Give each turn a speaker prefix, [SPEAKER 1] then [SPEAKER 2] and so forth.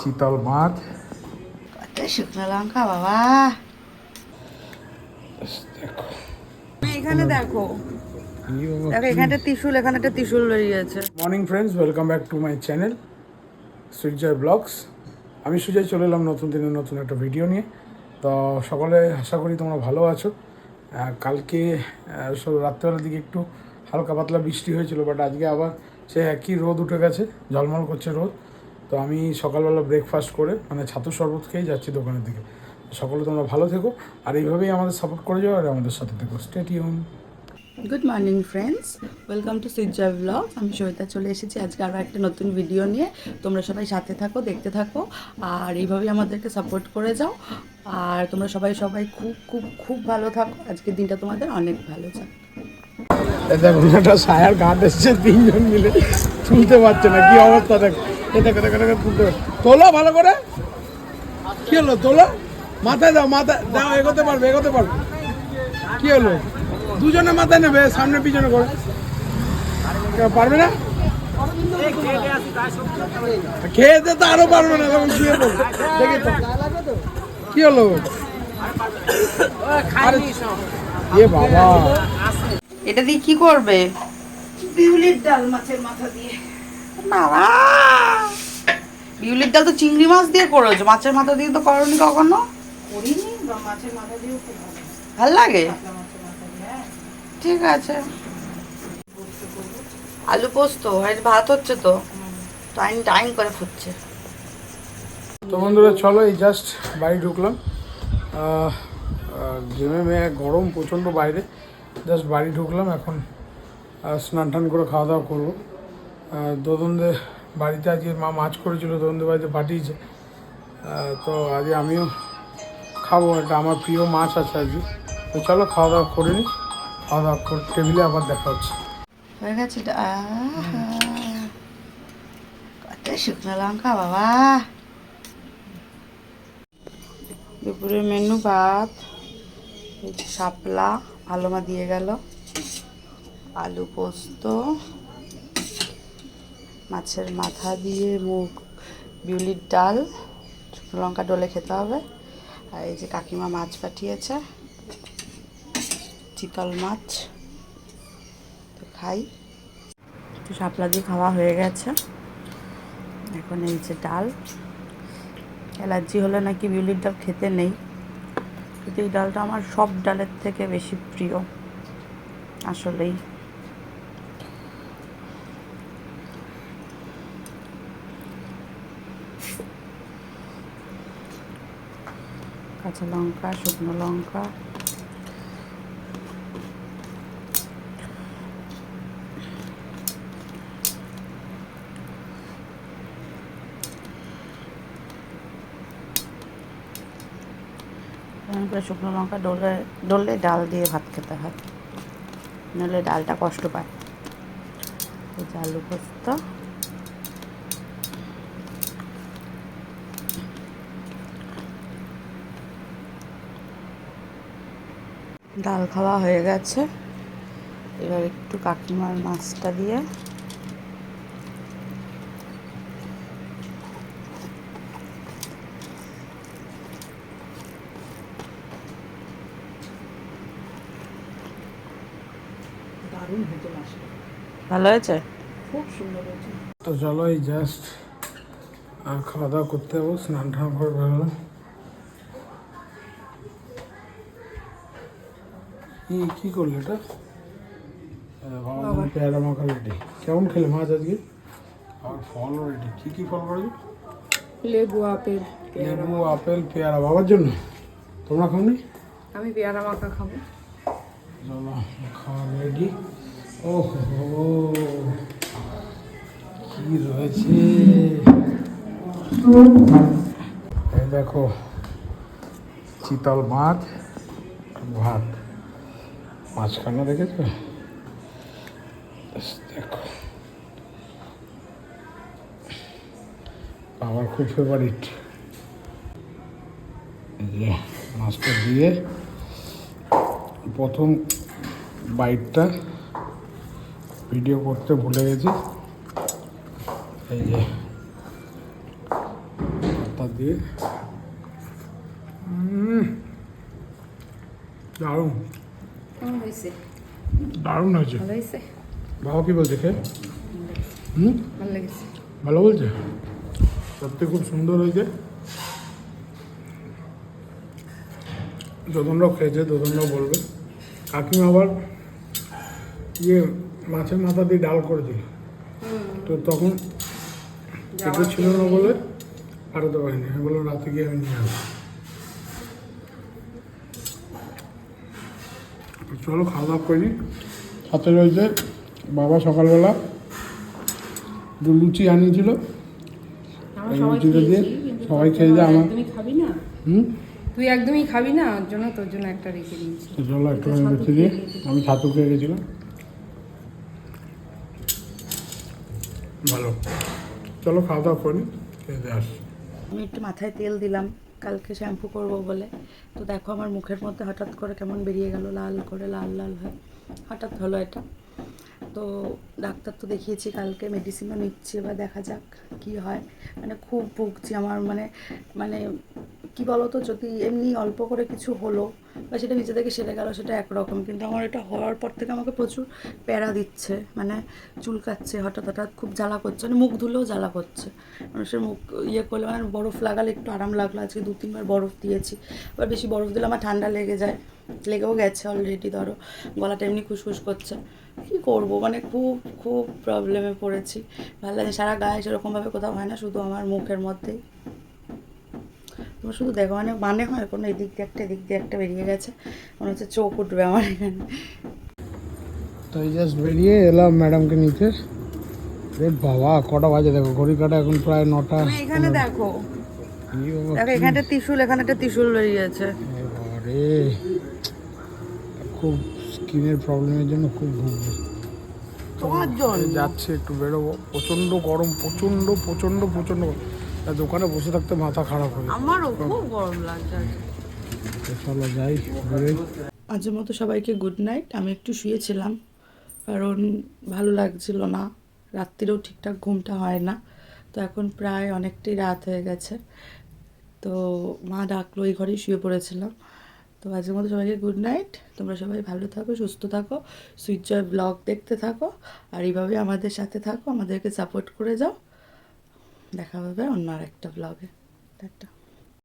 [SPEAKER 1] চিতল মাছ।
[SPEAKER 2] কত শুকনো লঙ্কা বাবা।
[SPEAKER 1] দেখো।
[SPEAKER 2] এখানে দেখো। দেখো এখানে একটা ত্রিশুল এখানে একটা ত্রিশুল
[SPEAKER 1] morning friends welcome back to my channel Sujoy vlogs আমি সুজয় চলে এলাম নতুন দিনের নতুন একটা ভিডিও নিয়ে। তো সকলে আশা করি তোমরা ভালো আছো। কালকে সব রাত্রেবেলার দিকে একটু হালকা পাতলা বৃষ্টি হয়েছিল বাট আজকে আবার সে একই রোদ উঠে গেছে ঝলমল করছে রোদ। তো আমি সকালবেলা ব্রেকফাস্ট করে মানে ছাতু শরবত খেয়ে যাচ্ছি দোকানের দিকে। সকলে তোমরা ভালো থেকো আর এইভাবেই আমাদের সাপোর্ট করে যাও আর আমাদের সাথে থেকো। Stadium
[SPEAKER 2] good morning friends welcome to Sujoy vlog আমি সবিতা চলে এসেছি আজকে আরও একটা নতুন ভিডিও নিয়ে। তোমরা সবাই সাথে থাকো দেখতে থাকো আর এইভাবেই আমাদেরকে সাপোর্ট করে যাও। আর তোমরা সবাই সবাই খুব খুব খুব ভালো থাকো। আজকের দিনটা তোমাদের অনেক ভালো যাক।
[SPEAKER 1] দেখো একটা সায়ার গাছ এসছে তিনজন মিলে। তুলতে পারছে না কি অবস্থা দেখ। দেখো দেখো দেখো তুলতে। তোলো ভালো করে। কি হলো? তোলো? মাথায় দাও মাথায় দাও এগোতে পারবে এগোতে পারবে। কি হলো? দুজনে মাথায় নেবে সামনে পিছনে করে। পারবে না? খেয়েতে তো আরও পারবে না তখন শুয়ে পড়বে। দেখি তো। কি হলো? এ বাবা।
[SPEAKER 2] এটা দিয়ে কি করবে? বিউলির ডাল মাছের মাথা দিয়ে। বাবা বিউলির ডাল তো চিংড়ি মাছ দিয়ে করেছ মাছের মাথা দিয়ে তো করনি কখনো?
[SPEAKER 3] করিনি মাছের মাথা দিয়েও ভালো।
[SPEAKER 2] লাগে?
[SPEAKER 3] হ্যাঁ।
[SPEAKER 2] ঠিক আছে। আলু পোস্ত আর ভাত হচ্ছে তো। টাইম টাইম করে ফুটছে।
[SPEAKER 1] তো বন্ধুরা চলো এই জাস্ট বাড়ি ঢুকলাম। ঘেমে মেয়ে গরম প্রচণ্ড বাইরে। জাস্ট বাড়ি ঢুকলাম এখন স্নান টান করে খাওয়া দাওয়া করব। দোদনদের বাড়িতে আজকে মা মাছ করেছিল, দোদনদের বাড়িতে পাঠিয়েছে। তো আজকে আমিও খাব এটা আমার প্রিয় মাছ আছে আজকে। তো চলো খাওয়া দাওয়া করে নিই, খাওয়া দাওয়া করে টেবিলে আবার দেখা হচ্ছে।
[SPEAKER 2] হয়ে গেছে। কত শুকনো লঙ্কা, বাবা। দুপুরের মেনু ভাত শাপলা, আলুমা দিয়ে গেল, আলু পোস্ত মাছের মাথা দিয়ে মুগ বিউলির ডাল, শুকনো লঙ্কা ডলে খেতে হবে। আর এই যে কাকিমা মাছ পাঠিয়েছে, চিতল মাছ, তো খাই। তো শাপলা দিয়ে খাওয়া হয়ে গেছে। এখন এই যে ডাল। অ্যালার্জি হলে নাকি বিউলির ডাল খেতে নেই। কিন্তু এই ডালটা আমার সব ডালের থেকে বেশি প্রিয়। আসলেই। কাঁচা লঙ্কা, শুকনো লঙ্কা। শুকনো লঙ্কা ডলে, ডললে ডাল দিয়ে ভাত খেতে হয়। নাহলে ডালটা কষ্ট পায়। আলু পোস্ত। ডাল খাওয়া হয়ে গেছে। এবার একটু কাকিমার মাছটা দিয়ে। ভালো হয়েছে?
[SPEAKER 3] খুব সুন্দর হয়েছে।
[SPEAKER 1] তো চলো এই জাস্ট খাওয়া দাওয়া করতে যাব স্নান টান করে বেরোলাম কি কি করলে এটা? পেয়ারা মাখা রেডি। কেমন খেলে মাছ আজকে? আর ফলও রেডি। কি কি ফল করেছ?
[SPEAKER 3] লেবু আপেল
[SPEAKER 1] লেবু আপেল পেয়ারা বাবার জন্য? তোমরা খাওনি?
[SPEAKER 3] আমি পেয়ারা মাখা খাব।
[SPEAKER 1] চলো খাওয়া রেডি। ও হো কি রয়েছে? এই দেখো চিতল মাছ ভাত। মাঝখানে দেখেছ? দেখো। আমার খুব ফেভারিট মাছটা দিয়ে প্রথম বাইটটা ভিডিও করতে ভুলে গেছি। এই যে, পাতা দিয়ে। দারুণ।
[SPEAKER 3] কেমন হয়েছে?
[SPEAKER 1] দারুণ হয়েছে।
[SPEAKER 3] ভালো হয়েছে?
[SPEAKER 1] বাবা কি বলছে খে হুম?
[SPEAKER 3] ভালো লেগেছে।
[SPEAKER 1] ভালো বলছে? সত্যি খুব সুন্দর হয়েছে। যতনরাও খেয়েছে ততনরাও বলবে। কাকিমা আবার ইয়ে মাছের মাথা দিয়ে ডাল করেছিল। তো তখন পেটে ছিল না বলে পাঠাতে পারিনি। আমি বললাম রাতে গিয়ে আমি নিয়ে আসব। চলো খাওয়া দাওয়া করি। সাথে রয়েছে বাবা সকালবেলা দু লুচি আনিয়েছিল।
[SPEAKER 3] সবাই
[SPEAKER 1] লুচিটা দিয়ে সবাই খেয়ে যায় আমার
[SPEAKER 3] খাবি না?
[SPEAKER 1] হুম?
[SPEAKER 3] তুই একদমই খাবি না? ওর জন্য তোর জন্য একটা রেখে দিয়েছি।
[SPEAKER 1] চলো একটু বেঁচে দিয়ে আমি ছাতু খেয়ে গেছিলাম। ভালো। চলো খাওয়া দাওয়া করি। খেয়ে দিয়ে আসি
[SPEAKER 2] আমি একটু মাথায় তেল দিলাম। কালকে শ্যাম্পু করব বলে। তো দেখো আমার মুখের মধ্যে হঠাৎ করে কেমন বেরিয়ে গেল, লাল করে লাল লাল হয় হঠাৎ হলো এটা। তো ডাক্তার তো দেখিয়েছি কালকে মেডিসিনও নিচ্ছি, এবার দেখা যাক কি হয়। মানে খুব ভুগছি আমার মানে মানে কি বলতো, যদি এমনি অল্প করে কিছু হলো বা সেটা নিজে থেকে সেরে গেল, সেটা একরকম। কিন্তু আমার এটা হওয়ার পর থেকে আমাকে প্রচুর প্যারা দিচ্ছে মানে চুলকাচ্ছে, হঠাৎ হঠাৎ খুব জ্বালা করছে মানে মুখ ধুলেও জ্বালা করছে। মানুষের মুখ ইয়ে করলে মানে বরফ লাগালে একটু আরাম লাগল, আজকে দু, তিনবার বরফ দিয়েছি। আবার বেশি বরফ দিলে আমার ঠান্ডা লেগে যায়, লেগেও গেছে অলরেডি ধরো, গলাটা এমনি খুসখুস করছে। কী করব মানে খুব খুব প্রবলেমে পড়েছি। ভালো লাগে সারা গায়ে সেরকমভাবে কোথাও হয় না, শুধু আমার মুখের মধ্যেই। তোমার শুধু দেখো মানে মানে হয় কোনো এদিক দিয়ে একটা এদিক দিয়ে একটা বেরিয়ে গেছে। মনে হচ্ছে চোখ উঠবে আমার এখানে।
[SPEAKER 1] তো এই জাস্ট বেরিয়ে এলাম ম্যাডামকে নিতে রে বাবা কটা বাজে দেখো ঘড়ি কাটা এখন প্রায় নটা।
[SPEAKER 2] এখানে দেখো। দেখো এখানে একটা ত্রিশুল এখানে একটা ত্রিশুল বেরিয়েছে
[SPEAKER 1] বাবা খুব স্কিনের প্রবলেমের জন্য খুব ভুগবে যাচ্ছে একটু বেরোবো। প্রচণ্ড গরম প্রচণ্ড প্রচণ্ড প্রচণ্ড গরম। আর দোকানে বসে থাকতে মাথা খারাপ হয়ে।
[SPEAKER 2] আমারও খুব গরম লাগছে
[SPEAKER 1] চলো যাই
[SPEAKER 2] আজের মতো সবাইকে গুড নাইট আমি একটু শুয়েছিলাম কারণ ভালো লাগছিল না। রাত্রিরেও ঠিকঠাক ঘুমটা হয় না। তো এখন প্রায় অনেকটাই রাত হয়ে গেছে। তো মা ডাকলো এই ঘরেই শুয়ে পড়েছিলাম। তো আজকের মতো সবাইকে গুড নাইট তোমরা সবাই ভালো থাকো সুস্থ থাকো। সুইচ জয় ব্লগ দেখতে থাকো। আর এইভাবে আমাদের সাথে থাকো। আমাদেরকে সাপোর্ট করে যাও। দেখা হবে অন্য আর একটা ব্লগে একটা